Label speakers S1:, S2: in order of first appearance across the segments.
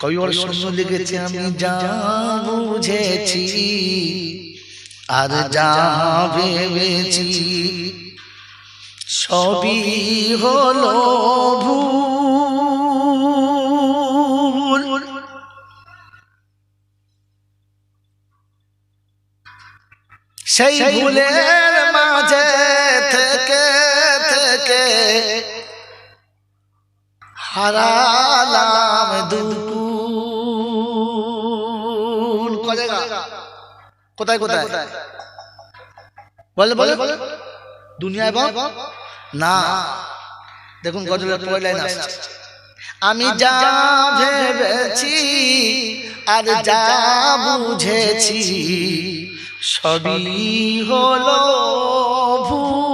S1: বড় সুন্দর লিখেছে আমি যা বুঝেছি আর যা ভেবেছি সবই হলো ভুল। সেই ভুলের মাঝে থেকে থেকে হারালাম দুকুল কোথায় কোথায়? বলে বলে বলে দুনিয়ায় বাপ না। দেখুন গজলের পরের লাইন আসছে আমি যা ভেবেছি আর যা বুঝেছি সবই হলো ভুল।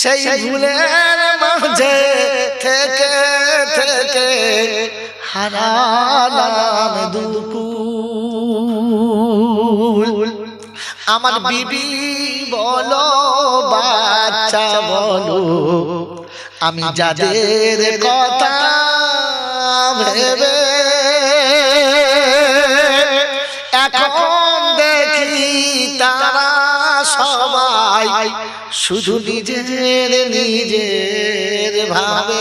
S1: সেই ভুলের মাঝে থেকে থেকে হারালাম দুকুল। আমার বিবি বলো বাচ্চা বলো। আমি যাদের কথা ভেবে এখন দেখি তারা সবাই শুধু নিজের নিজের ভাবে।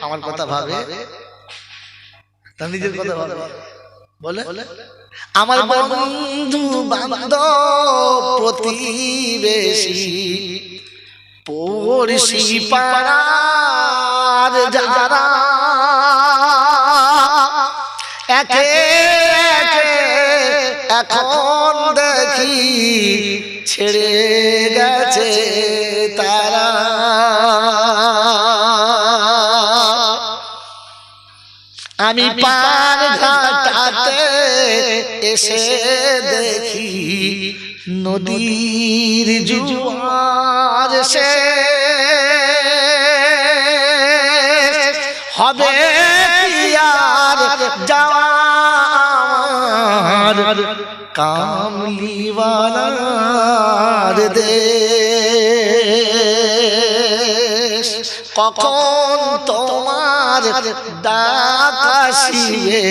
S1: আমার কথা ভাবে। তার নিজের কথা ভাবে। বলে? আমার বন্ধু বান্ধব প্রতিবেশী পড়শি পাড়ার যারা ছেড়ে গেছে তারা। আমি পার ঘাটাতে এসে দেখি নদীর জুয়ার সে হবে আর যাওয়ার? কামলিওয়ালার দেশ। কখন তোমার ডাক আসিবে?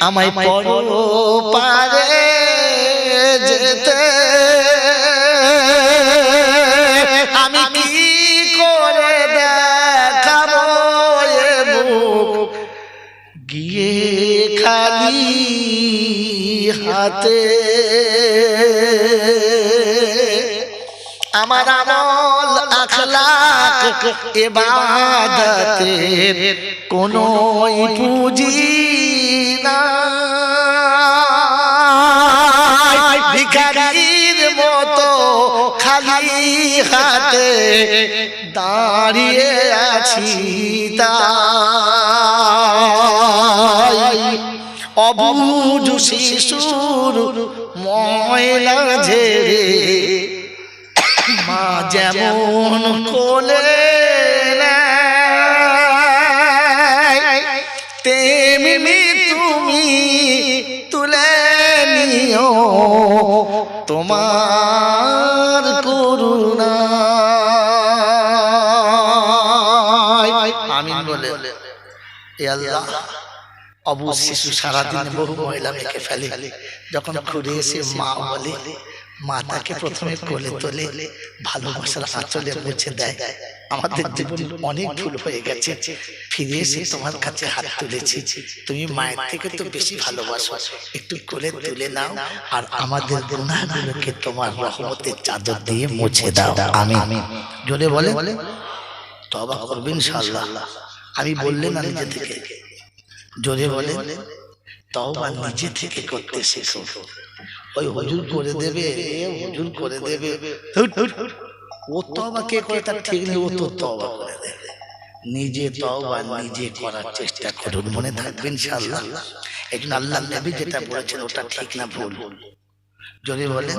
S1: আমায় পারে যেতে। আমি কি করে দেখাবো গিয়ে খালি হাতে। আমার আমল আখলাক এবাদতের কোনো পুঁজি ভিখারির মতো খালি হাতে দাঁড়িয়ে আছি তাই। অবুজ শিশুর ময়লা ঝেড়ে মা যেমন কোলে তেমনি তুমি তুলে নিও তোমার করুণা। আমিন বলে আল্লাহ অবু শিশু সারাদিন বহু মহিলা মেখে ফেলে। যখন ঘুরে এসে মা বলে মা তাকে প্রথমে কোলে তোলে ভালোবাসার আঁচলে মুছে দেয়। আমাদের জীবন অনেক ভুল হয়ে গেছে। ফিরে এসে তোমার কাছে হাত তুলেছি। তুমি মায়ের থেকে তো বেশি ভালোবাসো। একটু কোলে তুলে নাও। আর আমাদের গুণাগুলোকে তোমার রহমতের চাদর দিয়ে মুছে দাও। আমি জোরে বলে তবা করবেন ইনশাআল্লাহ। আমি বললেন না নিজে থেকে জোরে বলে তওবা নিজে থেকে করতে শেখো। ওই হুজুর করে দেবে এ হুজুর করে দেবে। ও তওবা কে করে তার ঠিক নেই ও তো তওবা করে দেবে নিজে তওবা নিজে করার চেষ্টা করুন। মনে থাকবেন ইনশাআল্লাহ। একজন আল্লাহ নবী যেটা বলেছেন ওটা ঠিক না ভুল। যদি বলেন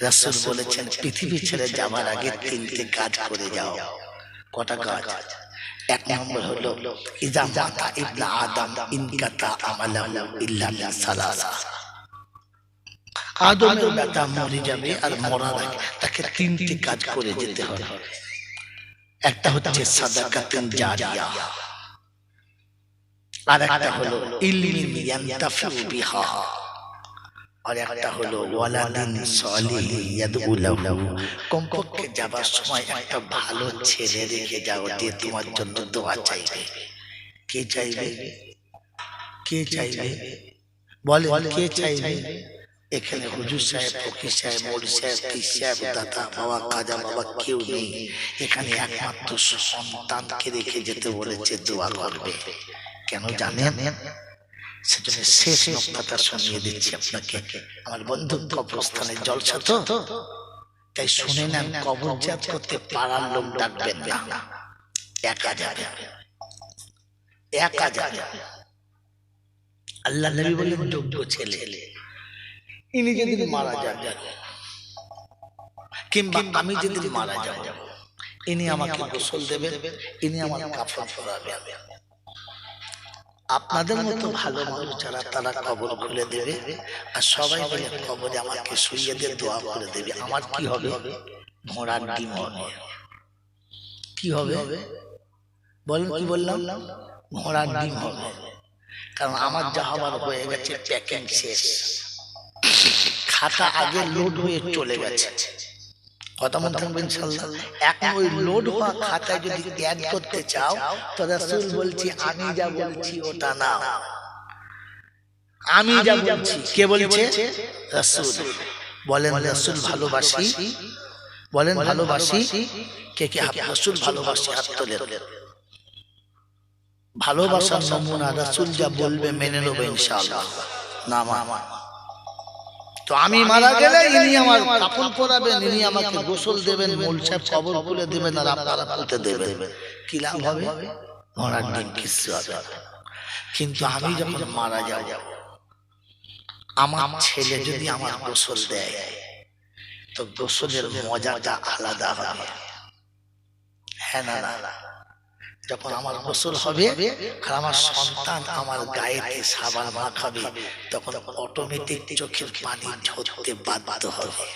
S1: রাসূল বলেছেন পৃথিবী ছেড়ে যাবার আগে তিনটে কাজ করে যাও। কটা কাজ এক নম্বর হলো ইজা মাতা ইবনা আদম ইনকাতা আমালাহু ইল্লা সালাসা। আদমের বেটা মরে যাবে আর মরার আগে তাকে তিনটি কাজ করে যেতে হবে। একটা হচ্ছে সাদাকাতুন জারিয়া। আর একটা হলো ইলমিন ইয়ান্তাফিউ বিহা। আর একটা হলো ওয়ালাদিন সলিহ ইয়াদউ লাহু। কমপক্ষে যাবার সময় একটা ভালো ছেলে রেখে যাও যে তোমার জন্য দোয়া চাইবে। কে চাইবে? কে চাইবে? বলে কে চাইবে? এখানে হুজুর সাহেব ফকির সাহেব মৌলী সাহেব পীর সাহেব দাদা বাবা কাজা বাবা কেউ নেই। এখানে একমাত্র সন্তানকে রেখে যেতে বলেছে দোয়া করবে। কেন জানেন? সেজন্য শেষ শুনিয়ে দিচ্ছি আপনাকে। আমার বন্ধু কবরস্থানের জলসা তো। তাই শুনে নেন কবরজাত করতে পাড়ার লোক ডাকবেন না। একা যাবে একা যাবে আল্লাহ নবী বললেন যোগ্য ছেলে। ইনি যেদিন মারা যাবেন কিংবা আমি যেদিন মারা যাব ইনি আমাকে গোসল দেবেন ইনি আমার কাফন পরাবেন। আপনাদের মতো ভালো মানুষ যারা তারা কবর খুলে দেবে আর সবাই বলে কবরে আমাকে শুইয়ে দিয়ে দোয়া করে দেবে। আমার কি হবে? ঘোড়ার ডিম হবে? কি হবে? বলেন কি বললাম? ঘোড়ার ডিম হবে কারণ আমার যা হবার হয়ে গেছে প্যাকিং শেষ। খাতা আগে লোড হয়ে চলে গেছে। কথা মনে থাকবে ইনশাল্লাহ। এখন ওই লোড হওয়া খাতায় যদি অ্যাড করতে চাও তো রাসূল বলছি আমি যা বলছি ওটা না আমি যা বলছি কে বলছে? রাসূল। বলেন রাসূল ভালোবাসি। বলেন ভালোবাসি কে কে রাসূল ভালোবাসি হাত ভালোবাসার নমুনা রাসূল যা বলবে মেনে নেবে ইনশাআল্লাহ। না মা তো আমি মারা গেলে ইনি আমার কাপড় পরাবেন ইনি আমাকে গোসল দেবেন মূল সাহেব কবর খুলে দেবেন আর আপনারা খুলতে দেবেন। কি লাভ হবে? মরার দিন কিছু হবে কিন্তু আমি যখন মারা যাব আমার ছেলে যদি আমার গোসল দেয় তো গোসলের মজাটা আলাদা হবে। হ্যাঁ না না না। যখন আমার গোসল হবে আর আমার সন্তান আমার গায়েতে সাবান মাখাবে তখন অটোমেটিক চোখের পানি ঝরতে বাধ্য হবে।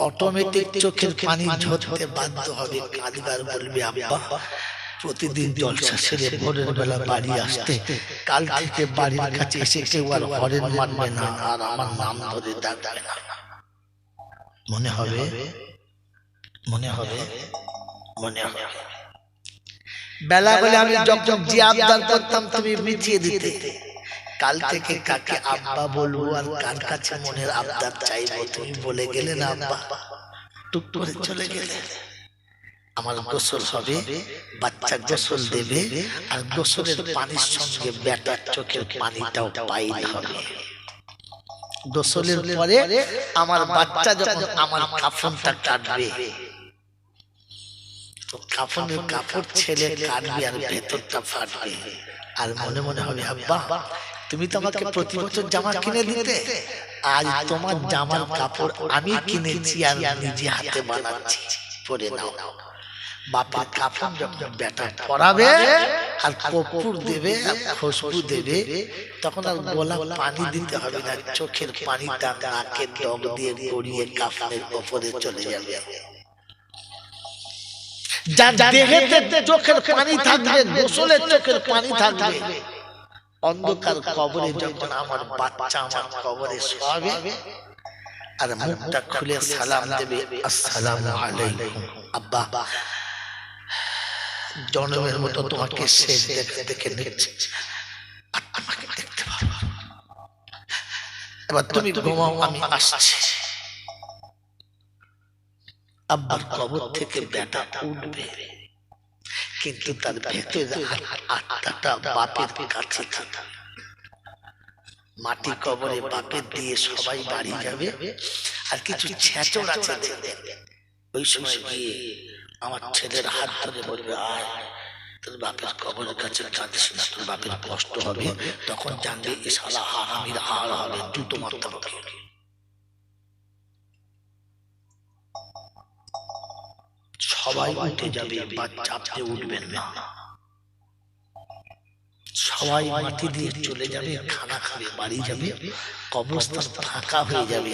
S1: অটোমেটিক চোখের পানি ঝরতে বাধ্য হবে কাঁদবার বলবে আব্বা প্রতিদিন জলসা সেরে ভোরের বেলা বাড়ি আসতে কাল থেকে বাড়ির কাছে এসে কেউ আর হরেন মানবে না আর আমার নাম ধরে ডাকবে না। মনে হবে মনে হবে মনে বেলা বলে আমি যখন যে আবদার করতাম তুমি মিটিয়ে দিতে। কাল থেকে কাকে আব্বা বলব আর কার কাছে মনের আবদার চাইব তুমি বলে গেলে না আব্বা। টুক করে চলে গেলে। আমার গোসল হবে বাচ্চা গোসল দেবে আর গোসলের পানির সঙ্গে বেটার চোখের পানিটাও পাইল হবে। গোসলের পরে আমার বাচ্চা যখন আমার কাফনটা কাটবে তো কাফনের কাপড় ছেলে কাটবে আর ভেতরটা ফাটবে। আর মনে মনে হবে আব্বা তুমি তো আমাকে প্রতি বছর জামা কিনে দিতে। আজ তোমার জামার কাপড় আমি কিনেছি আর নিজে হাতে বানাচ্ছি। পরে নাও। বাপের যখন বেটা পরাবে আর কপুর দেবে খুশবু দেবে তখন আর গোলা পানি দিতে হবে না। চোখের পানিটা নাকের ডগ দিয়ে গড়িয়ে কাফনের ওপরে চলে যাবে। যার দেহেতে চোখের পানি থাকবে গোসলের চোখের পানি থাকবে। অন্ধকার কবরে যখন আমার বাচ্চা আমার কবরে শোয়াবে আর মুখটা খুলে সালাম দেবে আসসালামু আলাইকুম। আব্বা জনমের মতো তোমাকে শেষ দেখে দেখে নিচ্ছে। আর আমাকে দেখতে পাবো। এবার তুমি ঘুমাও আমি আসছি। আব্বার কবর থেকে বেটা উঠবে। কিন্তু তার ভেতরে আত্মাটা বাপের কাছে মাটি কবরে বাপের দিয়ে সবাই বাড়ি যাবে আর কিছু ছেঁচড় আছে ওই সময় গিয়ে আমার ছেলের হাত ধরে বলবে, আয়, তোর বাপের কবরের কাছে কাঁদিস না, তোর বাপের কষ্ট হবে, তখন জানবে এ সালা হারামির হার হবে জুতো মারতে সবাই উঠে যাবে বা আপনি উঠবেন না। সবাই মাটি দিয়ে চলে যাবে খানা খাবে বাড়ি যাবে কবরস্থান ফাঁকা হয়ে যাবে।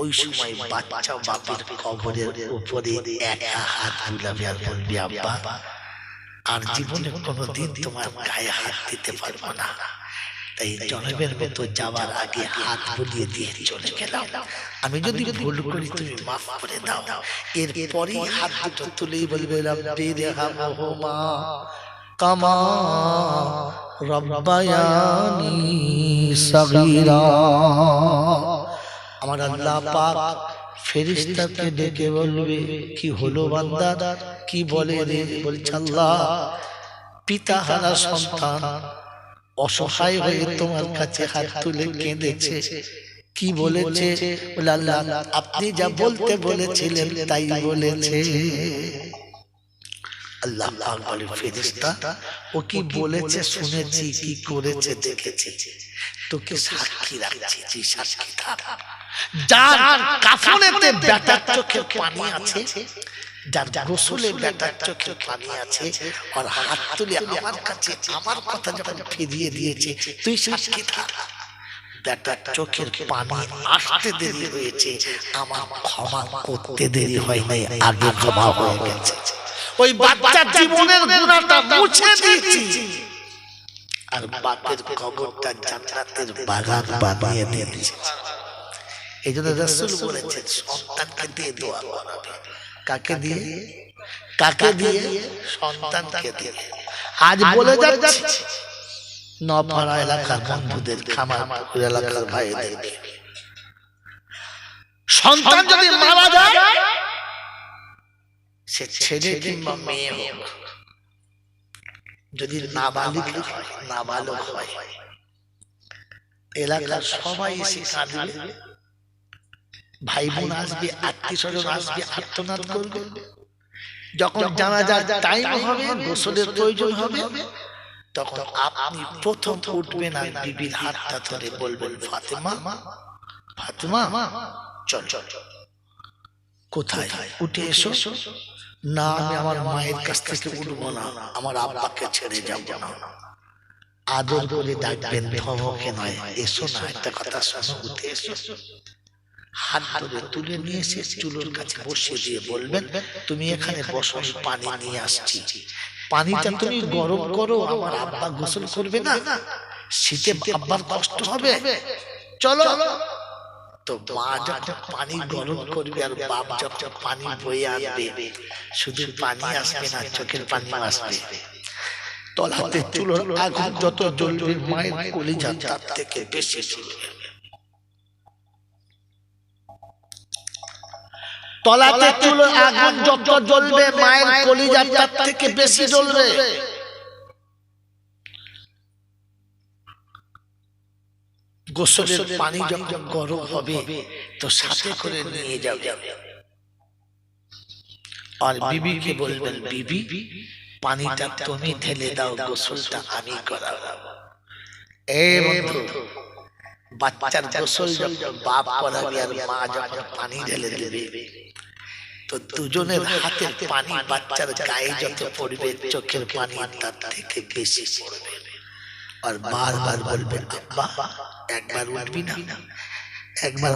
S1: ওই সময় বাচ্চা বাপের কবরের উপরে একা হাত বুলাবে আর বলবি আব্বা আর জীবনে কোনোদিন তোমার গায়ে হাত দিতে পারব না। তাই জনমের মতো যাওয়ার আগে হাত বুলিয়ে দিয়ে চলে গেলাম। আমি যদি ভুল করি তুমি মাফ করে দাও। এরপরেই হাত দুটো তুলেই বলবে রব্বি রেহামহুমা কামা রব্বায়ানি সগীরা। আমার আল্লাহ পাক ফেরেশতাকে ডেকে বলবে কি হলো বান্দা? কি বলে রে? বলছে আল্লাহ পিতা হারা সন্তান অসহায় হয়ে তোমার কাছে হাত তুলে কেঁদেছে। কি বলেছে? বলে আল্লাহ আপনি যা বলতে বলেছিলেন তাই বলেছে। আল্লাহ ফেরেশতা ও কি বলেছে শুনেছি কি করেছে দেখেছি। তোকে সাক্ষী রাখছি যে সাক্ষী থাক। যার কাফনেতে বেটার চোখে পানি আছে যার গোসলে বেটার চোখে পানি আছে আর হাত তুলে আমার কাছে আমার কথা যখন ফিরিয়ে দিয়েছে তুই সাক্ষী থাক বেটার চোখের পানি আসতে দেরি হয়েছে আমার ক্ষমা করতে দেরি হয় নাই আগে ক্ষমা হয়ে গেছে। ওই বাচ্চার জীবনের গুণাটা মুছে দিয়েছি। আর বাপের কবরটা জান্নাতের বাগান বানিয়ে দিয়ে দিয়েছে। এই জন্য রসুল বলেছেন সন্তানকে দিয়ে দোয়া করাবে কাকে দিয়ে? কাকে দিয়ে? সন্তানকে দিয়ে। আজ বলে যাচ্ছে নপাড়া এলাকার বন্ধুদের খামার এলাকার ভাইদেরকে সন্তান যদি মারা যায় সে ছেলে কিংবা মেয়ে হোক। যদি নাবালিক হয় নাবালক হয়। এলাকার সবাই এসে কাঁদবে। ভাই বোন আসবে আত্মীয় স্বজন আসবে আত্মনাদ করবে। যখন জানা যায় টাইম হবে গোসলের প্রয়োজন হবে তখন আপনি প্রথম উঠবেন আর বিবির হাতটা ধরে বলবেন ফাতেমা ফাতেমা চল চল কোথায়? উঠে এসো। না আমি আমার মায়ের কাছ থেকে উঠবো না আমার আব্বাকে ছেড়ে যাব না। আদর করে ডাকবেন ধমকে নয়। এসো না একটা কথা শোনো উঠে এসো। হাত ধরে তুলে নিয়ে চুলোর কাছে দিয়ে বলবেন, তুমি এখানে বসো পানি নিয়ে আসছি। পানিটা তুমি গরম করো, আমার আব্বা গোসল করবে না। শীতে আব্বার কষ্ট হবে। চলো। তো মা যখন পানি গরম করবে আর বাপ যখন পানি বয়ে আনবে, শুধু পানি আসবে না, চোখের পানি আসবে। তলাতে চুলোর আগুন যত জ্বলবে, মায়ের কলিজা তার থেকে বেশি জ্বলবে। তলাতে চুলো আগুন যত জ্বলবে মায়ের কলিজা তার থেকে বেশি জ্বলবে। গোসলের পানি যখন গরম হবে তো সাথে করে নিয়ে যাবে আর বিবিকে বলবেন বিবি পানিটা তুমি ঢেলে দাও গোসলটা আমি করাবো। এ বন্ধু বাচ্চার গোসল যখন বাপ করাবে আর মা যখন পানি ঢেলে দেবে তো দুজনের হাতের পানি বাচ্চার গায়ে যত পড়বে চোখের পানি তার থেকে বেশি পড়বে। আর বারবার বলবে আব্বা একবার উঠবি না। একবার